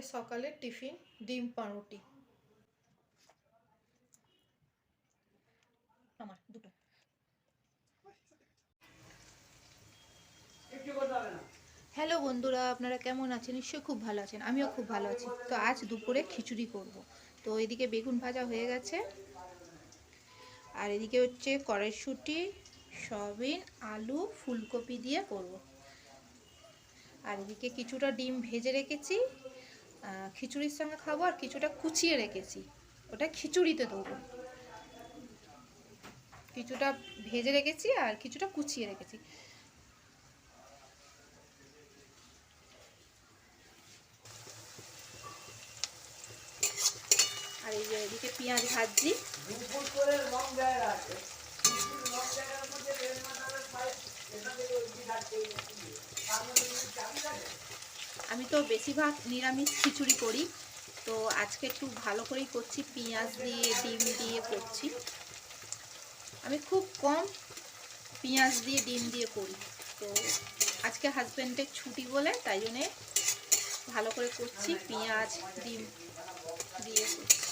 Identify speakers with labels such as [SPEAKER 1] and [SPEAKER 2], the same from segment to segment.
[SPEAKER 1] আমাদের সকালের টিফিন, ডিম পাউরুটি আমার, দুটো। হ্যালো বন্ধুরা, আপনারা কেমন আছেন? নিশ্চয়ই খুব ভালো আছেন। আমিও খুব ভালো আছি। তো আজ দুপুরে খিচুড়ি করব। তো এদিকে বেগুন ভাজা হয়ে গেছে। আর এদিকে হচ্ছে কড়াইশুঁটি, সয়াবিন, আলু, ফুলকপি দিয়ে করব। আর এদিকে কিছুটা ডিম ভেজে রেখেছি। খিচুড়ির সঙ্গে খাব আর কিছুটা কুচিয়ে রেখেছি। ওটা খিচুড়িতে দেবো। কিছুটা ভেজে রেখেছি আর কিছুটা কুচিয়ে রেখেছি। আর এই যে এদিকে পেঁয়াজ ভাজছি। আমি তো বেশিরভাগ নিরামিষ খিচুড়ি করি। তো আজকে একটু ভালো করেই করছি, পেঁয়াজ দিয়ে, ডিম দিয়ে করছি। আমি খুব কম পেঁয়াজ দিয়ে, ডিম দিয়ে করি। তো আজকে হাজব্যান্ডের ছুটি বলে তাই জন্যে ভালো করে করছি, পেঁয়াজ, ডিম দিয়ে করছি।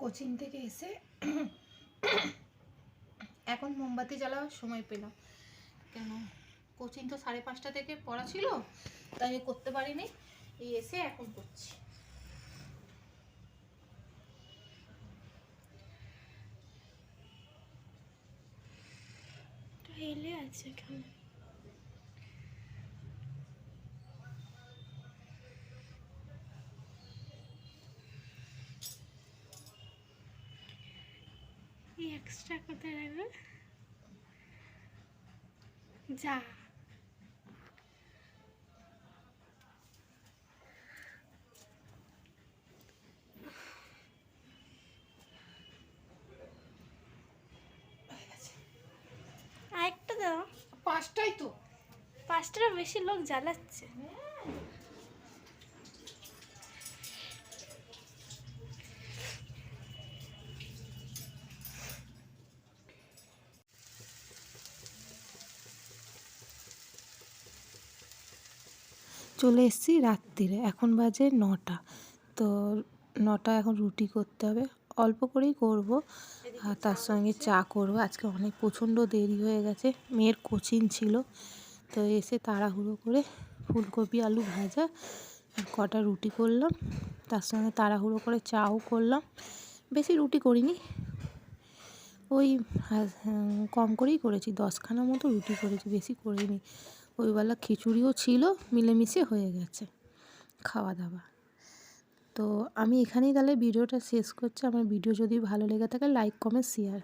[SPEAKER 1] কোচিং থেকে এসে এখন মোমবাতি জ্বালাবার সময় পেলাম। কেন? কোচিং তো সাড়ে পাঁচটা থেকে পড়া ছিল, তাই করতে পারিনি। এই এসে এখন করছি।
[SPEAKER 2] হেলে আছে এখানে এই এক্সট্রা কোথায় রাখবে যা। আরেকটা দাও।
[SPEAKER 1] পাঁচটাই তো।
[SPEAKER 2] পাঁচটারও বেশি লোক জ্বালাচ্ছে।
[SPEAKER 3] চলে এসেছি রাত্রিরে, এখন বাজে নটা। তো নটা এখন রুটি করতে হবে, অল্প করেই করব, আর তার সঙ্গে চা করব। আজকে অনেক প্রচণ্ড দেরি হয়ে গেছে, মেয়ের কোচিং ছিল, তো এসে তাড়াহুড়ো করে ফুলকপি, আলু ভাজা, কটা রুটি করলাম, তার সঙ্গে তাড়াহুড়ো করে চাও করলাম। বেশি রুটি করিনি, ওই কম করেই করেছি, দশখানা মতো রুটি করেছি, বেশি করিনি। ওইবেলা খিচুড়িও ছিল, মিলেমিশে হয়ে গেছে খাওয়া দাওয়া তো আমি এখানেই তাহলে ভিডিওটা শেষ করছি। আমার ভিডিও যদি ভালো লেগে থাকে লাইক কমেন্ট শেয়ার